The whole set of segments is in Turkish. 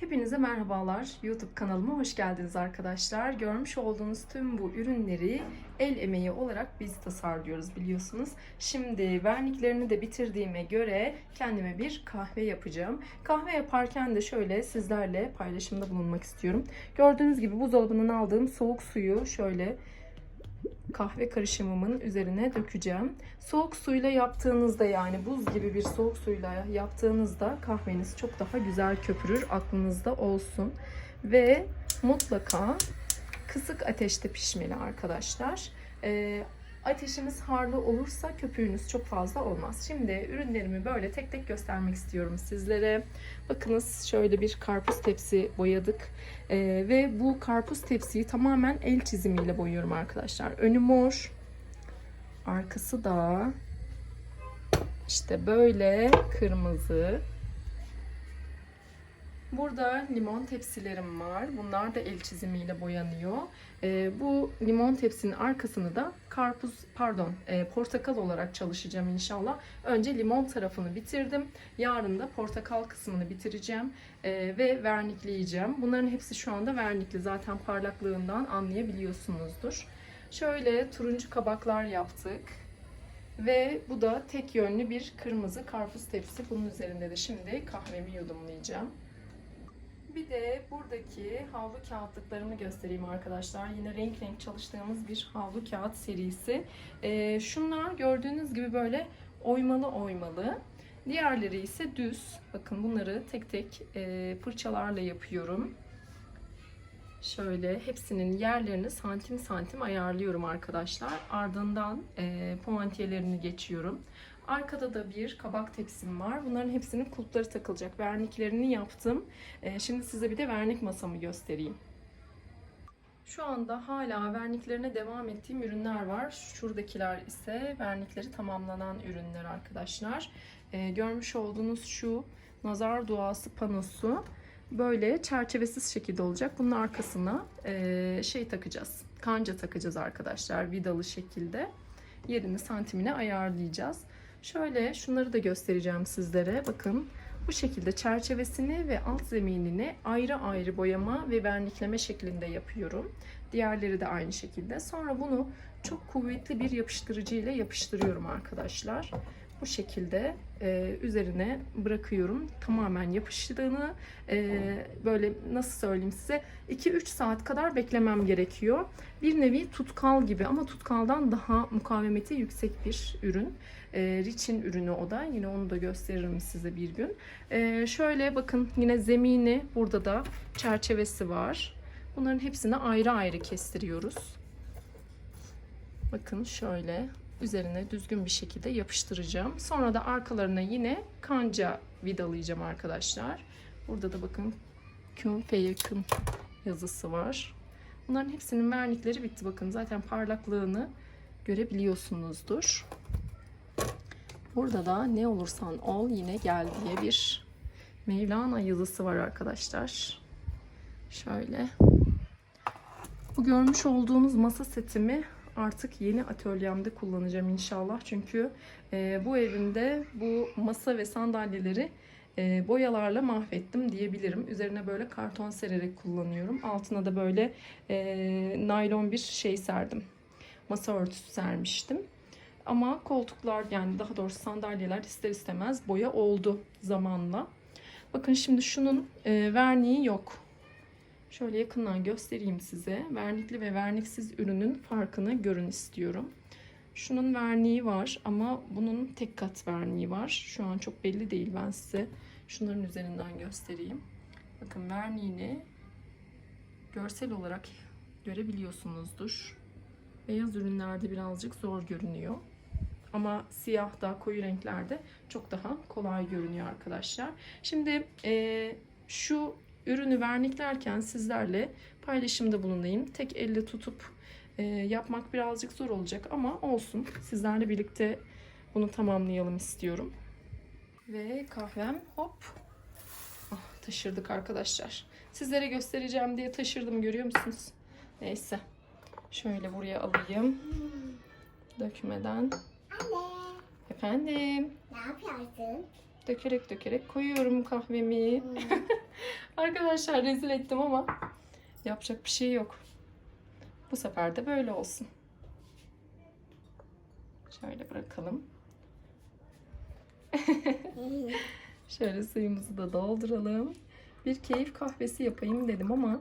Hepinize merhabalar. YouTube kanalıma hoş geldiniz arkadaşlar. Görmüş olduğunuz tüm bu ürünleri el emeği olarak biz tasarlıyoruz biliyorsunuz. Şimdi verniklerini de bitirdiğime göre kendime bir kahve yapacağım. Kahve yaparken de şöyle sizlerle paylaşımda bulunmak istiyorum. Gördüğünüz gibi buzdolabından aldığım soğuk suyu şöyle kahve karışımımın üzerine dökeceğim. Soğuk suyla yaptığınızda yani buz gibi bir soğuk suyla yaptığınızda kahveniz çok daha güzel köpürür. Aklınızda olsun. Ve mutlaka kısık ateşte pişmeli arkadaşlar. Ee, ateşiniz harlı olursa köpüğünüz çok fazla olmaz. Şimdi ürünlerimi böyle tek tek göstermek istiyorum sizlere. Bakınız şöyle bir karpuz tepsi boyadık. Ee, ve bu karpuz tepsiyi tamamen el çizimiyle boyuyorum arkadaşlar. Önü mor, arkası da işte böyle kırmızı. Burada limon tepsilerim var. Bunlar da el çizimiyle boyanıyor. Ee, bu limon tepsinin arkasını da karpuz, pardon, e, portakal olarak çalışacağım inşallah. Önce limon tarafını bitirdim. Yarın da portakal kısmını bitireceğim e, ve vernikleyeceğim. Bunların hepsi şu anda vernikli. Zaten parlaklığından anlayabiliyorsunuzdur. Şöyle turuncu kabaklar yaptık. Ve bu da tek yönlü bir kırmızı karpuz tepsi. Bunun üzerinde de şimdi kahvemi yudumlayacağım. Bir de buradaki havlu kağıtlıklarımı göstereyim arkadaşlar. Yine renk renk çalıştığımız bir havlu kağıt serisi. Ee, şunlar gördüğünüz gibi böyle oymalı oymalı. Diğerleri ise düz. Bakın bunları tek tek e, fırçalarla yapıyorum. Şöyle hepsinin yerlerini santim santim ayarlıyorum arkadaşlar. Ardından e, puantiyelerini geçiyorum. Arkada da bir kabak tepsim var. Bunların hepsinin kulpları takılacak. Verniklerini yaptım. E, şimdi size bir de vernik masamı göstereyim. Şu anda hala verniklerine devam ettiğim ürünler var. Şuradakiler ise vernikleri tamamlanan ürünler arkadaşlar. E, görmüş olduğunuz şu nazar duası panosu böyle çerçevesiz şekilde olacak. Bunun arkasına e, şey takacağız. Kanca takacağız arkadaşlar vidalı şekilde. Yerini santimine ayarlayacağız. Şöyle şunları da göstereceğim sizlere. Bakın bu şekilde çerçevesini ve alt zeminini ayrı ayrı boyama ve vernikleme şeklinde yapıyorum. Diğerleri de aynı şekilde. Sonra bunu çok kuvvetli bir yapıştırıcı ile yapıştırıyorum arkadaşlar. Bu şekilde e, üzerine bırakıyorum. Tamamen yapıştığını e, böyle nasıl söyleyeyim size 2-3 saat kadar beklemem gerekiyor. Bir nevi tutkal gibi ama tutkaldan daha mukavemeti yüksek bir ürün. E, Rich'in ürünü o da. Yine onu da gösteririm size bir gün. E, şöyle bakın yine zemini burada da çerçevesi var. Bunların hepsini ayrı ayrı kestiriyoruz. Bakın şöyle üzerine düzgün bir şekilde yapıştıracağım. Sonra da arkalarına yine kanca vidalayacağım arkadaşlar. Burada da bakın kün yakın yazısı var. Bunların hepsinin vernikleri bitti. Bakın zaten parlaklığını görebiliyorsunuzdur. Burada da ne olursan ol yine gel diye bir Mevlana yazısı var arkadaşlar. Şöyle. Bu görmüş olduğunuz masa setimi artık yeni atölyemde kullanacağım inşallah. Çünkü e, bu evimde bu masa ve sandalyeleri e, boyalarla mahvettim diyebilirim. Üzerine böyle karton sererek kullanıyorum. Altına da böyle e, naylon bir şey serdim. Masa örtüsü sermiştim. Ama koltuklar yani daha doğrusu sandalyeler ister istemez boya oldu zamanla. Bakın şimdi şunun e, verniği yok. Şöyle yakından göstereyim size. Vernikli ve verniksiz ürünün farkını görün istiyorum. Şunun verniği var ama bunun tek kat verniği var. Şu an çok belli değil ben size. Şunların üzerinden göstereyim. Bakın verniğini görsel olarak görebiliyorsunuzdur. Beyaz ürünlerde birazcık zor görünüyor. Ama siyah da koyu renklerde çok daha kolay görünüyor arkadaşlar. Şimdi e, şu ürünü verniklerken sizlerle paylaşımda bulunayım. Tek elle tutup e, yapmak birazcık zor olacak ama olsun. Sizlerle birlikte bunu tamamlayalım istiyorum. Ve kahvem hop ah, taşırdık arkadaşlar. Sizlere göstereceğim diye taşırdım görüyor musunuz? Neyse. Şöyle buraya alayım. Dökmeden. Anne, Efendim. ne yapıyorsun? Dökerek dökerek koyuyorum kahvemi. Arkadaşlar rezil ettim ama yapacak bir şey yok. Bu sefer de böyle olsun. Şöyle bırakalım. Şöyle suyumuzu da dolduralım. Bir keyif kahvesi yapayım dedim ama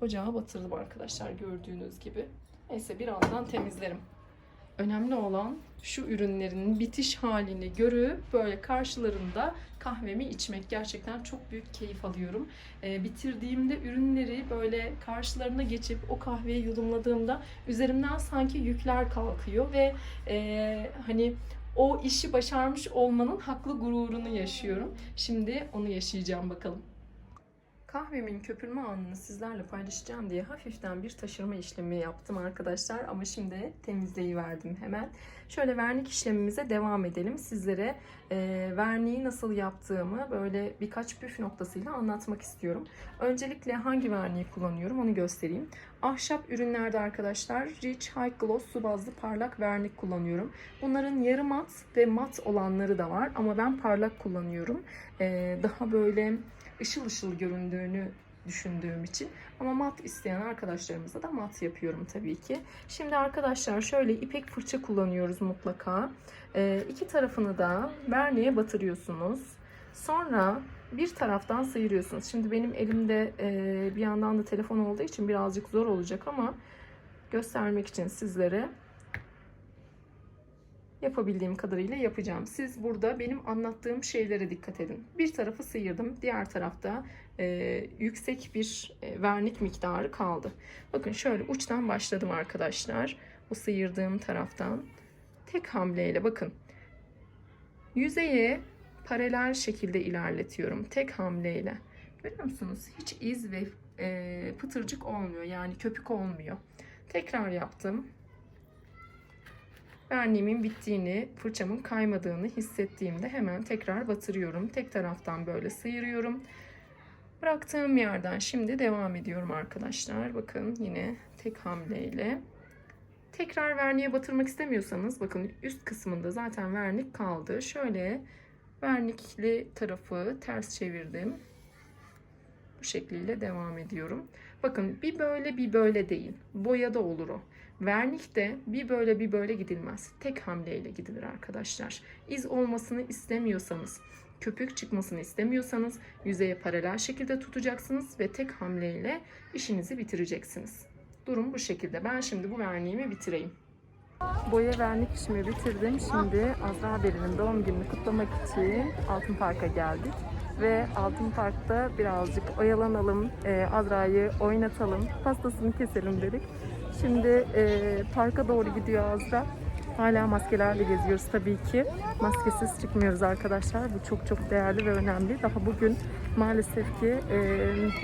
ocağa batırdım arkadaşlar gördüğünüz gibi. Neyse birazdan temizlerim. Önemli olan şu ürünlerin bitiş halini görüp böyle karşılarında kahvemi içmek. Gerçekten çok büyük keyif alıyorum. Ee, bitirdiğimde ürünleri böyle karşılarına geçip o kahveyi yudumladığımda üzerimden sanki yükler kalkıyor ve e, hani o işi başarmış olmanın haklı gururunu yaşıyorum. Şimdi onu yaşayacağım bakalım. Kahvemin köpürme anını sizlerle paylaşacağım diye hafiften bir taşırma işlemi yaptım arkadaşlar. Ama şimdi temizleyiverdim hemen. Şöyle vernik işlemimize devam edelim. Sizlere e, verniği nasıl yaptığımı böyle birkaç püf noktasıyla anlatmak istiyorum. Öncelikle hangi verniği kullanıyorum onu göstereyim. Ahşap ürünlerde arkadaşlar Rich High Gloss su bazlı parlak vernik kullanıyorum. Bunların yarı mat ve mat olanları da var ama ben parlak kullanıyorum. E, daha böyle ışıl ışıl göründüğünü düşündüğüm için. Ama mat isteyen arkadaşlarımıza da mat yapıyorum tabii ki. Şimdi arkadaşlar şöyle ipek fırça kullanıyoruz mutlaka. Ee, iki tarafını da verniğe batırıyorsunuz. Sonra bir taraftan sıyırıyorsunuz. Şimdi benim elimde e, bir yandan da telefon olduğu için birazcık zor olacak ama göstermek için sizlere yapabildiğim kadarıyla yapacağım. Siz burada benim anlattığım şeylere dikkat edin. Bir tarafı sıyırdım, diğer tarafta e, yüksek bir e, vernik miktarı kaldı. Bakın şöyle uçtan başladım arkadaşlar. O sıyırdığım taraftan tek hamleyle bakın yüzeye paralel şekilde ilerletiyorum tek hamleyle. Görüyor musunuz? Hiç iz ve e, pıtırcık olmuyor. Yani köpük olmuyor. Tekrar yaptım verniğimin bittiğini, fırçamın kaymadığını hissettiğimde hemen tekrar batırıyorum. Tek taraftan böyle sıyırıyorum. Bıraktığım yerden şimdi devam ediyorum arkadaşlar. Bakın yine tek hamleyle. Tekrar verniğe batırmak istemiyorsanız bakın üst kısmında zaten vernik kaldı. Şöyle vernikli tarafı ters çevirdim. Bu şekliyle devam ediyorum. Bakın bir böyle bir böyle değil. Boyada olur o. Vernikte bir böyle bir böyle gidilmez. Tek hamleyle gidilir arkadaşlar. İz olmasını istemiyorsanız, köpük çıkmasını istemiyorsanız yüzeye paralel şekilde tutacaksınız ve tek hamleyle işinizi bitireceksiniz. Durum bu şekilde. Ben şimdi bu verniğimi bitireyim. Boya vernik işimi bitirdim. Şimdi Azra Beri'nin doğum gününü kutlamak için Altın Park'a geldik. Ve Altın Park'ta birazcık oyalanalım, e, Azra'yı oynatalım, pastasını keselim dedik. Şimdi e, parka doğru gidiyor Azra. Hala maskelerle geziyoruz tabii ki. Maskesiz çıkmıyoruz arkadaşlar. Bu çok çok değerli ve önemli. Daha bugün maalesef ki e,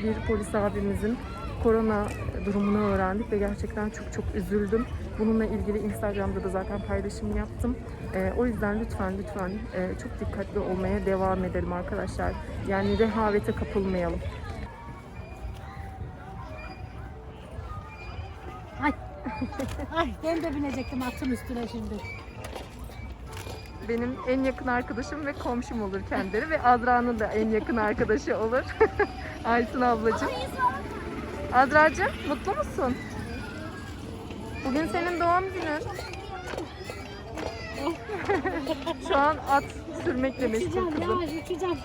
bir polis abimizin korona durumunu öğrendik ve gerçekten çok çok üzüldüm. Bununla ilgili Instagram'da da zaten paylaşım yaptım. E, o yüzden lütfen lütfen e, çok dikkatli olmaya devam edelim arkadaşlar. Yani rehavete kapılmayalım. Ay ben de binecektim atın üstüne şimdi. benim en yakın arkadaşım ve komşum olur kendileri ve Azra'nın da en yakın arkadaşı olur. Aysun ablacığım. Azra'cığım mutlu musun? Bugün senin doğum günün. Şu an at sürmekle meşgul Uçacağım kızım. yavaş uçacağım.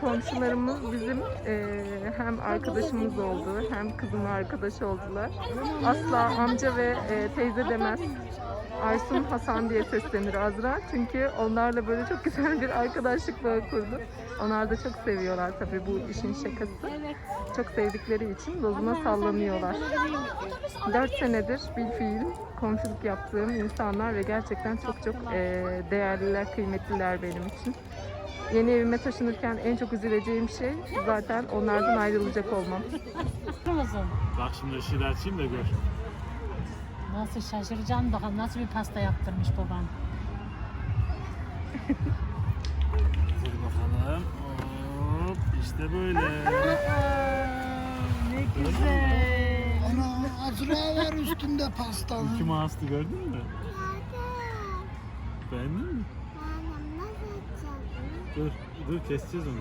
Komşularımız bizim eee, hem arkadaşımız oldu hem kızımla arkadaş oldular. Asla amca ve eee, teyze demez. Aysun Hasan diye seslenir Azra. Çünkü onlarla böyle çok güzel bir arkadaşlık bağı kurdu. Onlar da çok seviyorlar tabii bu işin şakası. Çok sevdikleri için dozuna sallanıyorlar. 4 senedir bir fiil komşuluk yaptığım insanlar ve gerçekten çok çok eee, değerliler, kıymetliler benim için. Yeni evime taşınırken en çok üzüleceğim şey zaten onlardan ayrılacak olmam. Kırmızım. Bak şimdi ışığı açayım da gör. Nasıl şaşıracaksın bakalım nasıl bir pasta yaptırmış baban. Dur bakalım. Hop işte böyle. Ne güzel. Ana Azra var üstünde pastanın. Kim astı gördün mü? Beğendin mi? Dur, dur keseceğiz onu.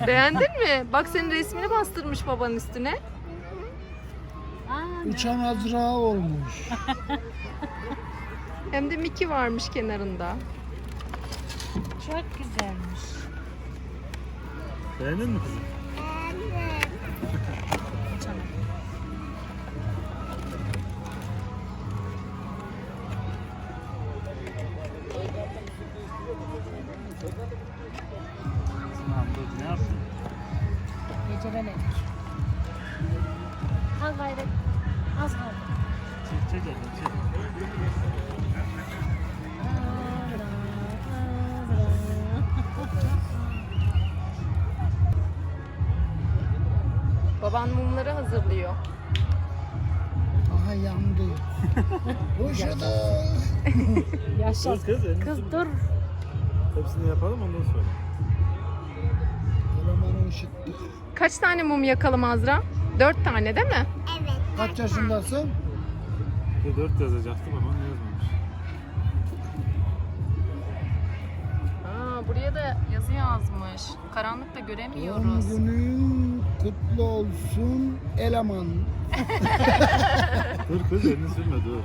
Beğendin mi? Bak senin resmini bastırmış babanın üstüne. Uçan Azra olmuş. Hem de Mickey varmış kenarında. çok güzelmiş. Beğendin mi kızım? Al gayret. Az kaldı. Çek çek çek. Baban mumları hazırlıyor. Aha yandı. Boşadı. Yaşa. Kız Kız sürme. dur. Hepsini yapalım ondan sonra. Kaç tane mum yakalım Azra? Dört tane değil mi? Kaç yaşındasın? Bir dört yazacaktım ama yazmamış. Aa, buraya da yazı yazmış. Karanlıkta Doğum göremiyoruz. günün kutlu olsun eleman. Dur kız elini sürme dur.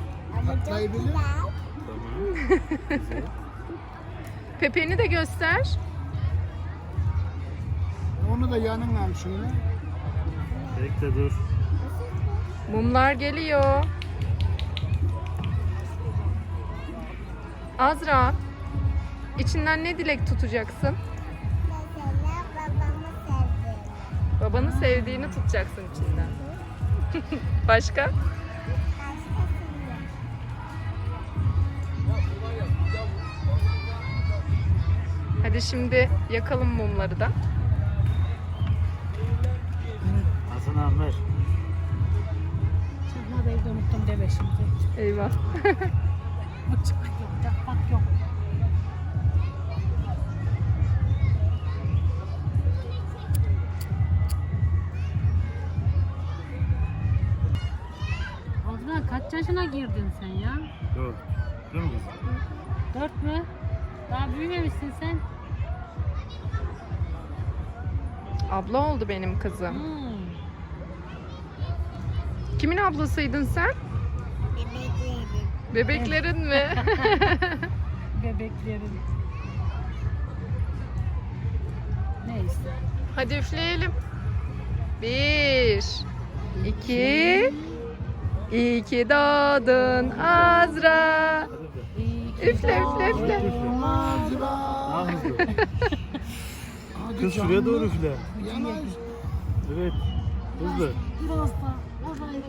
Hatayı bilir. Tamam. Güzel. Pepe'ni de göster. Onu da yanına al şöyle. Bekle dur. Mumlar geliyor. Azra, içinden ne dilek tutacaksın? Babanı sevdiğini tutacaksın içinden. Başka? Hadi şimdi yakalım mumları da. Abi ver. Çakma da evde unuttum deme şimdi. Eyvah. Bıçak yok, çakmak yok. Azra kaç yaşına girdin sen ya? Dur. Değil mi kızım? Dört mü? Daha büyümemişsin sen. Abla oldu benim kızım. Hmm. Kimin ablasıydın sen? Bebeklerin mi? Bebeklerin. Neyse. Hadi üfleyelim. Bir, iki, iyi ki doğdun Azra. Üfle. Üfle, üfle. Azra. Daha Kız şuraya doğru üfle. Evet. Hızlı. Biraz da. Sen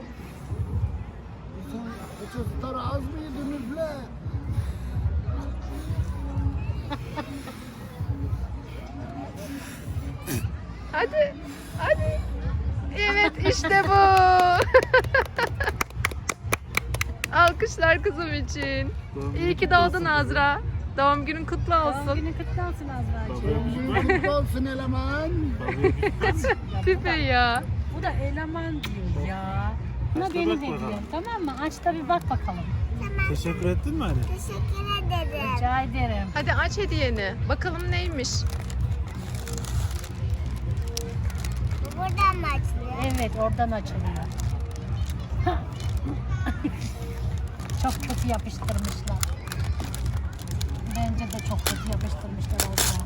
çocuklar az mıydın üfle? Hadi, hadi. Evet işte bu. Alkışlar kızım için. Doğum İyi ki doğdun Azra. Doğum günün kutlu Doğum olsun. günün kutlu olsun Azra'cığım. Kutlu olsun eleman. Pipe ya. Da eleman diyor ya. Buna bak hediyem. bakalım. Tamam mı? Aç da bir bak bakalım. Teşekkür ettin mi hani? Rica ederim. Hadi aç hediyeni. Bakalım neymiş. Buradan mı açılıyor? Evet oradan açılıyor. çok kötü yapıştırmışlar. Bence de çok kötü yapıştırmışlar Azra.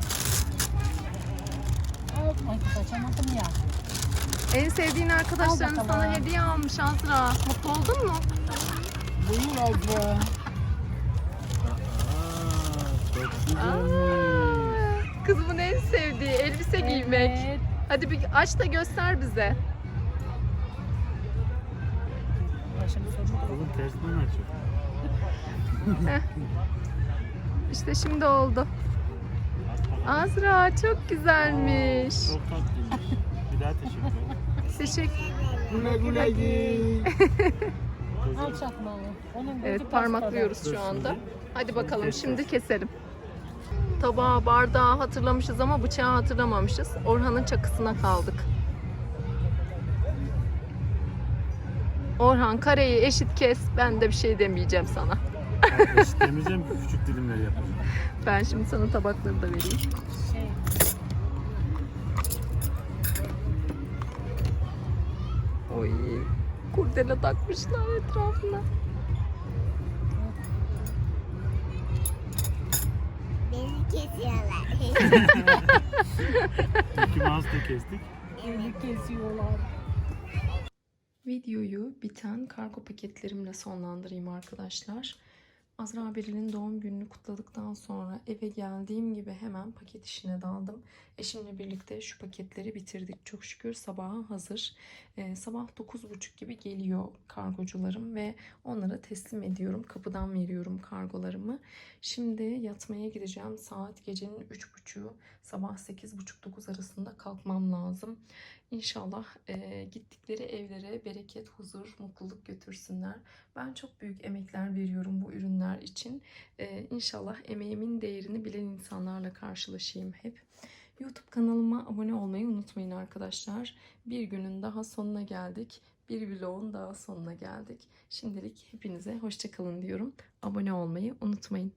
Ay kız açamadım ya. En sevdiğin arkadaşların Al sana hediye almış Azra. Mutlu oldun mu? Buyur Azra. Aa, Aa, kızımın en sevdiği elbise giymek. Evet. Hadi bir aç da göster bize. Kızım tersinden açıyor. İşte şimdi oldu. Azra çok güzelmiş. Çok tatlıymış. Bir daha teşekkür ederim. Teşekkür. Güle güle giy. Al çakmağı. Onun gözü Evet parmaklıyoruz şu anda. Hadi bakalım şimdi keselim. Tabağı, bardağı hatırlamışız ama bıçağı hatırlamamışız. Orhan'ın çakısına kaldık. Orhan kareyi eşit kes. Ben de bir şey demeyeceğim sana. Eşitlemeyeceğim küçük dilimler yapacağım. Ben şimdi sana tabakları da vereyim. Şey, Oy. Kurdele takmışlar etrafına. Beni kesiyorlar. Mickey kestik. eli kesiyorlar. Videoyu biten kargo paketlerimle sonlandırayım arkadaşlar. Azra Beril'in doğum gününü kutladıktan sonra eve geldiğim gibi hemen paket işine daldım. Eşimle birlikte şu paketleri bitirdik. Çok şükür sabaha hazır. Ee, sabah 9.30 gibi geliyor kargocularım ve onlara teslim ediyorum. Kapıdan veriyorum kargolarımı. Şimdi yatmaya gideceğim. Saat gecenin 3.30'u sabah 8.30-9 arasında kalkmam lazım. İnşallah e, gittikleri evlere bereket, huzur, mutluluk götürsünler. Ben çok büyük emekler veriyorum bu ürünler için. E, inşallah emeğimin değerini bilen insanlarla karşılaşayım hep. YouTube kanalıma abone olmayı unutmayın arkadaşlar. Bir günün daha sonuna geldik. Bir vlogun daha sonuna geldik. Şimdilik hepinize hoşçakalın diyorum. Abone olmayı unutmayın.